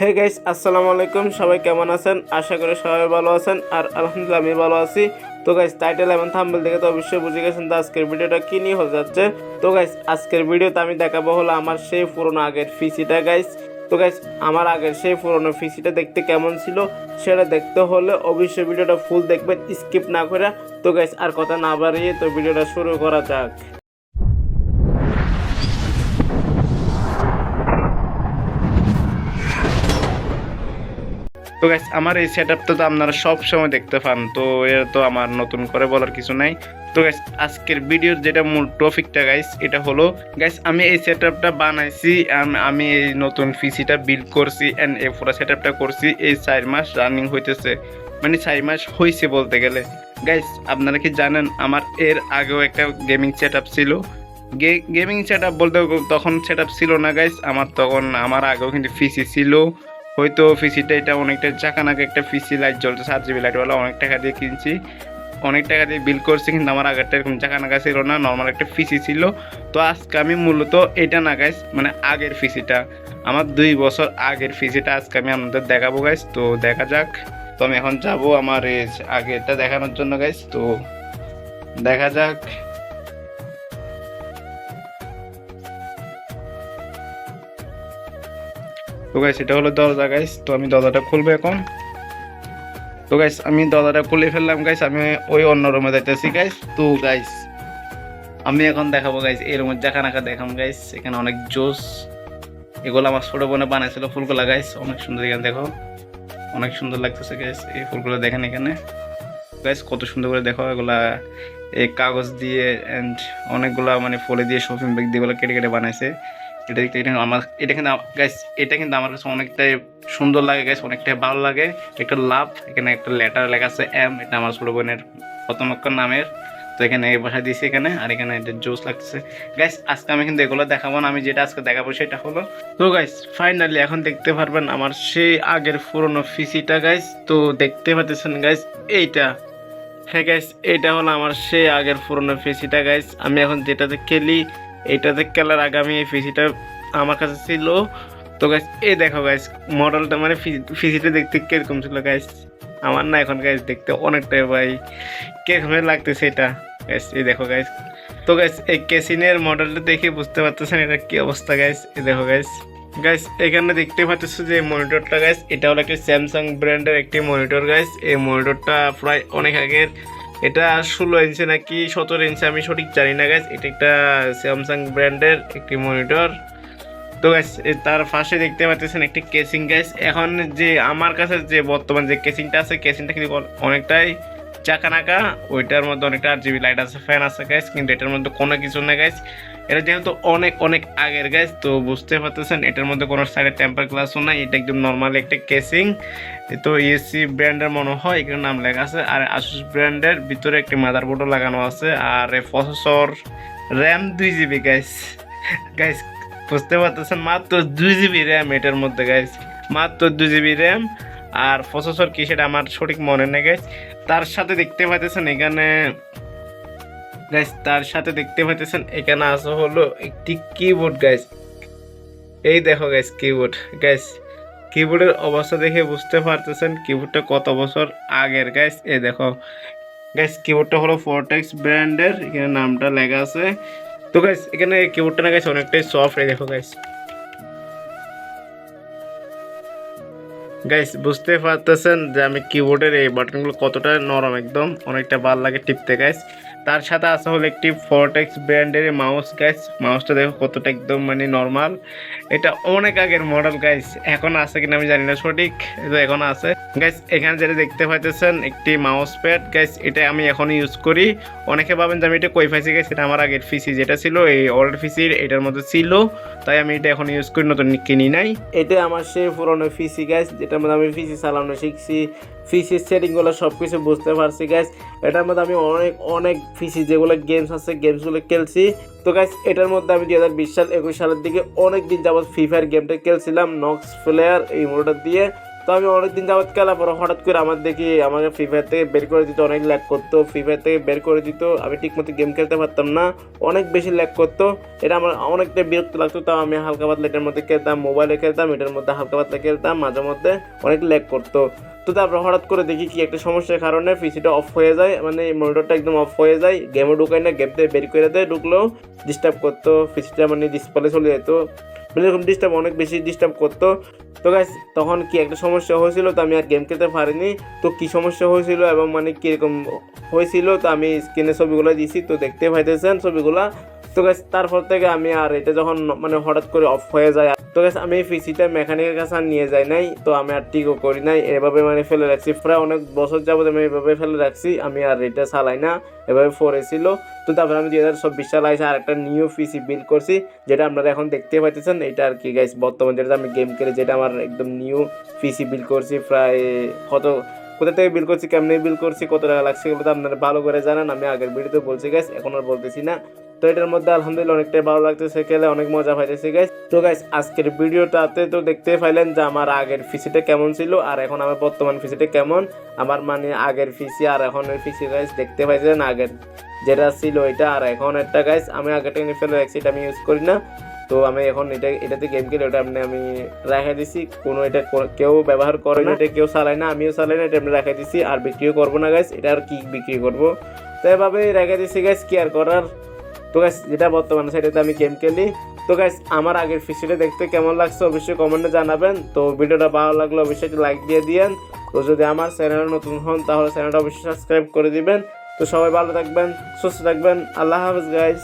Hey guys, আসসালামু আলাইকুম। সবাই কেমন আছেন? আশা করি সবাই ভালো আছেন। আর আলহামদুলিল্লাহ আমি ভালো আছি। তো গাইস টাইটেল এবং থাম্বনেল দেখে তো অবশ্যই বুঝে গেছেন তো আজকের ভিডিওটা কি নিয়ে হয়ে যাচ্ছে। তো গাইস, আজকের ভিডিওতে আমি দেখাবো হলো আমার সেই পুরোনো আগের ফিসিটা গাইস। তো গাইস, আমার আগের সেই পুরোনো ফিসিটা দেখতে কেমন ছিল সেটা দেখতে হলে অবশ্যই ভিডিওটা ফুল দেখবেন স্কিপ না করে। তো গাইস, আর কথা না বাড়িয়ে তো ভিডিওটা শুরু করা যাক। তো গাইস আমার এই সেট আপটা তো আপনারা সব সময় দেখতে পান, তো এর তো আমার নতুন করে বলার কিছু নাই। তো গাইস আজকের ভিডিওর যেটা মূল টপিকটা গাইস এটা হলো গাইস আমি এই সেট আপটা বানাইছি, আম- এই নতুন পিসিটা বিল্ড করছি অ্যান্ড এই পুরো সেট আপটা করছি, এই চার মাস রানিং হইতেছে। মানে চার মাস হয়েছে বলতে গেলে। গাইস আপনারা কি জানেন, আমার এর আগেও একটা গেমিং সেট ছিল। গেমিং সেট বলতে তখন সেট ছিল না গাইস আমার তখন, আমার আগেও কিন্তু পিসি ছিল। হয়তো পিসিটা এটা অনেকটা চাকানাকে একটা পিসি লাইট জ্বলছে সাত জিবি লাইটওয়ালা অনেক টাকা দিয়ে কিনছি। অনেক টাকা দিয়ে বিল করছি, কিন্তু আমার আগেরটা এরকম চাকানাকা ছিল না নর্মাল একটা পিসি ছিল। তো আজকে আমি মূলত এটা না গাইস মানে আগের পিসিটা আমার দুই বছর আগের পিসিটা আজকে আমি আপনাদের দেখাবো গাইস তো দেখা যাক। তো আমি এখন যাব আমার আগেরটা দেখানোর জন্য গাইস তো দেখা যাক। তো গাইস এটা হলো দরজা গাইস তো আমি দরজাটা খুলবো এখন। তো গাইস আমি দরজাটা খুলে ফেললাম গাইস আমি ওই অন্য রুমে যাইতেছি গাইস তো গাইস আমি এখন দেখাবো গাইস এই রুমের দেখা নাকা দেখাম গাইস এখানে অনেক জোস। এগুলো আমার ছোট বোনে বানাইছিল ফুলগুলা গাইস অনেক সুন্দর এখানে দেখো। অনেক সুন্দর লাগতেছে গাইস এই ফুলগুলো দেখেন এখানে। গাইস কত সুন্দর করে দেখো, এগুলা এই কাগজ দিয়ে অ্যান্ড অনেকগুলা মানে ফলে দিয়ে শপিং ব্যাগ দিয়ে কেটে কেটে বানাইছে। এটা দেখতে এটা আমার, এটা কিন্তু গাইস এটা কিন্তু আমার কাছে অনেকটাই সুন্দর লাগে গাইস অনেকটাই ভালো লাগে। একটা লাভ, এখানে একটা লেটার লেখা আছে এম এটা আমার ছোট বোনের প্রথম অক্ষর নামের। তো এখানে বসা দিয়েছি এখানে, আর এখানে এটা জোস লাগতেছে। গাইস আজকে আমি কিন্তু এগুলো দেখাবো না, আমি যেটা আজকে দেখাবো সেটা হলো তো গাইস ফাইনালি এখন দেখতে পারবেন আমার সেই আগের পুরনো ফিসিটা গাইস তো দেখতে পাচ্ছেন গাইস এইটা। হ্যাঁ গাইস এটা হলো আমার সেই আগের পুরনো ফিসিটা গাইস আমি এখন যেটাতে খেলি এটাতে খেলার আগে আমি এই ফিসিটা আমার কাছে ছিল। তো গাইস এই দেখো গাইস মডেলটা মানে ফিসিটা দেখতে কীরকম ছিল গাইস আমার না এখন গাইস দেখতে অনেকটাই ভাই কীরকম লাগতেছে এটা। গাইস এই দেখো গাইস তো গাইস এই কেসিনের মডেলটা দেখে বুঝতে পারতেছেন এটা কি অবস্থা গাইস এই দেখো গাইস গাইস এখানে দেখতে পাচ্ছ যে মনিটরটা গাইস এটা হলো একটি স্যামসাং ব্র্যান্ডের একটি মনিটর গাইস এই মনিটরটা প্রায় অনেক আগের। এটা ষোলো ইঞ্চি নাকি সতেরো ইঞ্চি, আমি সঠিক জানি না গাছ এটা একটা স্যামসাং ব্র্যান্ডের একটি মনিটর তো গাছ তার পাশে দেখতে পাচ্ছেন একটি কেসিং গাছ এখন যে আমার কাছে যে বর্তমান যে কেসিংটা আছে কেসিংটা কিন্তু অনেকটাই চাকানাকা, ওইটার মধ্যে অনেকটা আর জিবি লাইট আছে ফ্যান আছে গাইস কিন্তু এটার মধ্যে কোনো কিছু না গাইস এটা যেহেতু অনেক অনেক আগের গাইস তো বুঝতে পারতেছেন, এটার মধ্যে কোনো সাইডে টেম্পার গ্লাসও নাই, এটা একদম নর্মাল একটা কেসিং তো ইএসসি ব্র্যান্ডের মনে হয় এখানে নাম লেখা আছে, আর আসুস ব্র্যান্ডের ভিতরে একটি মাদারবোর্ডও লাগানো আছে, আর প্রসেসর র্যাম দুই জিবি গাইস গাইস বুঝতে পারতেছেন, মাত্র দুই জিবি র্যাম এটার মধ্যে গাইস মাত্র দুই জিবি র্যাম আর প্রসেসর কি সেটা আমার সঠিক মনে নেই গাইস তার সাথে দেখতে পাইতেছেন এখানে গাইস তার সাথে দেখতে পাইতেছেন এখানে আছে হলো একটি কিবোর্ড গাইস এই দেখো গাইস কিবোর্ড গাইস কিবোর্ডের অবস্থা দেখে বুঝতে পারতেছেন কিবোর্ডটা কত বছর আগের গাইস এই দেখো গাইস কিবোর্ডটা হলো ফোরটেক্স ব্র্যান্ডের এখানে নামটা লেখা আছে। তো গাইস এখানে কিবোর্ডটা না গাইস অনেকটাই সফট এই দেখো গাইস গাইস বুঝতে পারতেছেন যে আমি কিবোর্ডের এই বাটনগুলো কতটা নরম, একদম অনেকটা ভালো লাগে টিপতে গাইস তার সাথে আছে হলো একটি ফোরটেক্স ব্র্যান্ডের মাউস গাইস মাউসটা দেখো কতটা একদম মানে নর্মাল এটা অনেক আগের মডেল গাইস এখন আছে কিনা আমি জানি না, সঠিক? এখন আছে। গাইস এখানে যেটা দেখতে পাইতেছেন, একটি মাউস প্যাড গাইস এটা আমি এখন ইউজ করি। অনেকে ভাবেন যে আমি এটা কই পাইছি গাইস এটা আমার আগের পিসি যেটা ছিল, এই ওল্ড পিসির এটার মধ্যে ছিল। তাই আমি এটা এখন ইউজ করি, নতুন কিনি নাই। এটা আমার সেই পুরনো পিসি গাইস যেটার মধ্যে আমি পিসি চালানো শিখছি। পিসির সেটিংগুলো সব কিছু বুঝতে পারছি গাইস এটার মধ্যে আমি অনেক অনেক ফিসি যেগুলো গেমস আছে গেমসগুলো খেলছি। তো গাইস এটার মধ্যে আমি দুই হাজার বিশ সাল, একুশ সালের দিকে অনেক দিন যাবত ফ্রি ফায়ার গেমটা খেলছিলাম নক্স প্লেয়ার এই মোটর দিয়ে। তো, আমি অনেকদিন যাবৎ খেলা পরে হঠাৎ করে আমার দেখি আমাকে ফ্রি ফায়ার থেকে বের করে দিত, অনেক ল্যাক করতো। ফ্রি ফায়ার থেকে বের করে দিত, আমি ঠিকমতো গেম খেলতে পারতাম না, অনেক বেশি ল্যাক করতো। এটা আমার অনেকটা বিরক্ত লাগতো, তাও আমি হালকা পাতলা এটার মধ্যে খেলতাম মোবাইলে খেলতাম, এটার মধ্যে হালকা পাতলা খেলতাম, মাঝে মধ্যে অনেক ল্যাক করতো। তো তারপর হঠাৎ করে দেখি কি একটা সমস্যার কারণে পিসিটা অফ হয়ে যায় মানে মনিটরটা একদম অফ হয়ে যায় গেমও ঢুকায় না গেম থেকে বের করে দেয়, ঢুকলেও ডিস্টার্ব করতো পিসিটা মানে ডিসপ্লে চলে যেত। মানে এরকম ডিস্টার্ব অনেক বেশি ডিস্টার্ব করতো। তো গাইস তখন কি একটা সমস্যা হয়েছিল, তো আমি আর গেম খেলতে পারিনি। তো কি সমস্যা হয়েছিল এবং মানে কীরকম হয়েছিল, তো আমি স্ক্রিনে ছবিগুলো দিছি তো দেখতে পাইতেছেন ছবিগুলা। তো গাছ তারপর থেকে আমি আর এটা যখন মানে হঠাৎ করে অফ হয়ে যায় তো গাছ আমি পিসিটা মেকানিকের কাছে আর নিয়ে যাই নাই, তো আমি আর ঠিকও করি নাই। এভাবে মানে ফেলে রাখছি। প্রায় অনেক বছর যাবত আমি এভাবে ফেলে রাখছি, আমি আর এটা চালাই না। এভাবে পড়েছিল তো তারপরে আমি দুই হাজার চব্বিশ সালে আর একটা নিউ পিসি বিল করছি, যেটা আপনারা এখন দেখতে পাইতেছেন। এটা আর কি গাইস বর্তমানে যেটা আমি গেম খেলে যেটা আমার একদম নিউ পিসি বিল করছি। প্রায় কত, কোথা থেকে বিল করছি, কেমনে বিল করছি, কত টাকা লাগছে এগুলো তো আপনারা ভালো করে জানেন। আমি আগের ভিডিওতে বলছি গাইস এখন আর বলতেছি না। তো এটার মধ্যে আলহামদুলিল্লাহ অনেকটাই ভালো লাগতেছে খেলে অনেক মজা পাইতেছি গাইস তো গাইস আজকের ভিডিওটাতে তো দেখতে পাইলেন যে আমার আগের ফিসিটা কেমন ছিল আর এখন আমার বর্তমান ফিসিটা কেমন। আমার মানে আগের ফিসি আর এখন ওই ফিসি গাইস দেখতে পাইছেন আগের যেটা ছিল এটা আর এখন একটা গাইস আমি আগেরটা নিয়ে ফেলে রাখছি এটা আমি ইউজ করি না। তো আমি এখন এটা এটাতে গেম খেলে ওটা আপনি আমি রেখে দিছি কোনো এটা কেউ ব্যবহার করে না এটা কেউ চালায় না আমিও চালাই না এটা আমি রেখে দিছি আর বিক্রিও করব না গাইস এটা আর কি বিক্রি করব? তো এভাবে রেখে দিছি গাইস কি আর করার? তো গাইস যেটা বর্তমানে সেটাতে আমি গেম খেলি। তো গাইস আমার আগের ফিসিটা দেখতে কেমন লাগছে অবশ্যই কমেন্টে জানাবেন। তো ভিডিওটা ভালো লাগলে অবশ্যই লাইক দিয়ে দিয়েন। তো যদি আমার চ্যানেল নতুন হন, তাহলে চ্যানেলটা অবশ্যই সাবস্ক্রাইব করে দিবেন। তো সবাই ভালো থাকবেন, সুস্থ থাকবেন। আল্লাহ হাফেজ গাইস